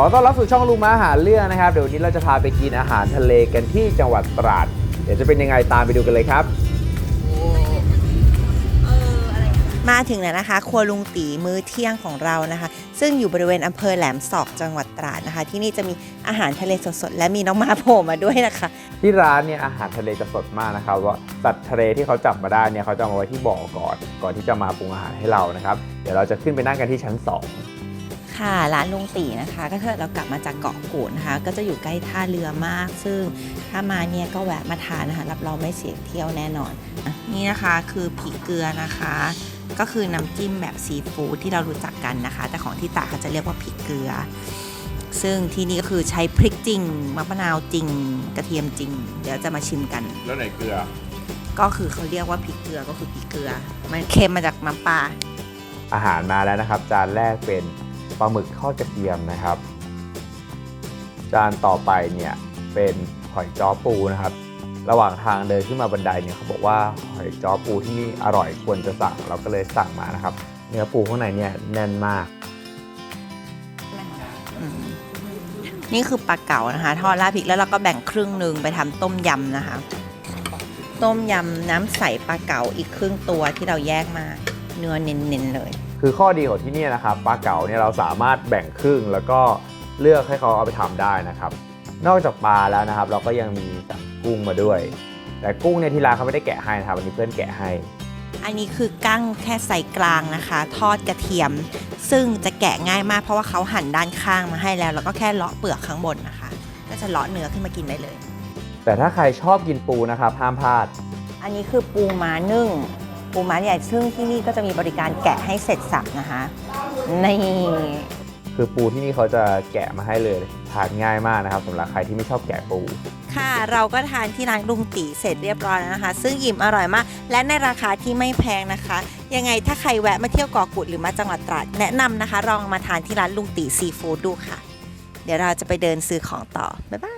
ขอต้อนรับสู่ช่องลุงมาอาหารเรื่องนะครับ เดี๋ยววันนี้เราจะพาไปกินอาหารทะเลกันที่จังหวัดตราด เดี๋ยวจะเป็นยังไงตามไปดูกันเลยครับ มาถึงแล้วนะคะ ครัวลุงตีมื้อเที่ยงของเรานะคะ ซึ่งอยู่บริเวณอำเภอแหลมศอกจังหวัดตราดนะคะ ที่นี่จะมีอาหารทะเลสดๆ และมีน้องหมาโผล่มาด้วยนะคะ ที่ร้านเนี่ยอาหารทะเลจะสดมากนะครับว่าสัตว์ทะเลที่เขาจับมาได้เนี่ยเขาจะเอามาไว้ที่บ่อก่อน ก่อนที่จะมาปรุงอาหารให้เรานะครับ เดี๋ยวเราจะขึ้นไปนั่งกันที่ชั้น 2 ค่ะ ร้านลุงตีนะคะ ก็ถ้าเรากลับมาจากเกาะกูดนะคะ ก็จะอยู่ใกล้ท่าเรือมาก ซึ่งถ้ามาเนี่ยก็แวะมาทานนะคะ รับรองไม่เสียเที่ยวแน่นอนอะนี่นะคะคือผีเกลือนะคะ ก็คือน้ำจิ้มแบบซีฟู้ดที่เรารู้จักกันนะคะ แต่ของที่ตากเขาจะเรียกว่าผีเกลือ ซึ่งที่นี่ก็คือใช้พริกจริงมะนาวจริง กระเทียมจริง เดี๋ยวจะมาชิมกัน แล้วไหนเกลือ ก็คือเขาเรียกว่าพริกเกลือก็คือพริกเกลือ มันเค็มมาจากน้ำปลาอาหารมาแล้วนะครับ จานแรกเป็น ปลาหมึกทอดกระเทียมนะครับ จานต่อไปเนี่ยเป็นหอยจ้อปูนะครับ ระหว่างทางเดินขึ้นมาบันไดเนี่ยเขาบอกว่าหอยจ้อปูที่นี่อร่อยควรจะสั่งเราก็เลยสั่งมานะครับ เนื้อปูข้างในเนี่ยแน่นมาก นี่คือปลาเก๋านะคะ ทอดราดพริกแล้วเราก็แบ่งครึ่งหนึ่งไปทำต้มยำนะคะ ต้มยำน้ำใสปลาเก๋าอีกครึ่งตัวที่เราแยกมา เนื้อเน้นๆเลย คือข้อดีของที่นี่นะครับปลาเก๋าเนี่ยเราสามารถแบ่งครึ่งแล้วก็เลือกให้เขาเอาไปทำได้นะครับ นอกจากปลาแล้วนะครับ เราก็ยังมีสั่งกุ้งมาด้วย แต่กุ้งเนี่ยที่ร้านเขาไม่ได้แกะให้นะครับวันนี้เพื่อนแกะให้ อันนี้คือกั้งแค่ไซส์กลางนะคะ ทอดกระเทียม ซึ่งจะแกะง่ายมากเพราะว่าเขาหั่นด้านข้างมาให้แล้ว แล้วก็แค่เลาะเปลือกข้างบนนะคะ ก็จะเลาะเนื้อขึ้นมากินได้เลย แต่ถ้าใครชอบกินปูนะครับห้ามพลาด อันนี้คือปูม้านึ่ง ปูม้าใหญ่ซึ่งที่นี่ก็จะมีบริการแกะให้เสร็จสับนะคะนี่คือปูที่นี่เขาจะแกะมาให้เลยทานง่ายมากนะครับสำหรับใครที่ไม่ชอบแกะปู ค่ะเราก็ทานที่ร้านลุงตีเสร็จเรียบร้อยแล้วนะคะ ซึ่งอิ่มอร่อยมาก และในราคาที่ไม่แพงนะคะ ยังไงถ้าใครแวะมาเที่ยวเกาะกุดหรือมาจังหวัดตราดแนะนำนะคะลองมาทานที่ร้านลุงตีซีฟู้ดดูค่ะ เดี๋ยวเราจะไปเดินซื้อของต่อบ๊ายบาย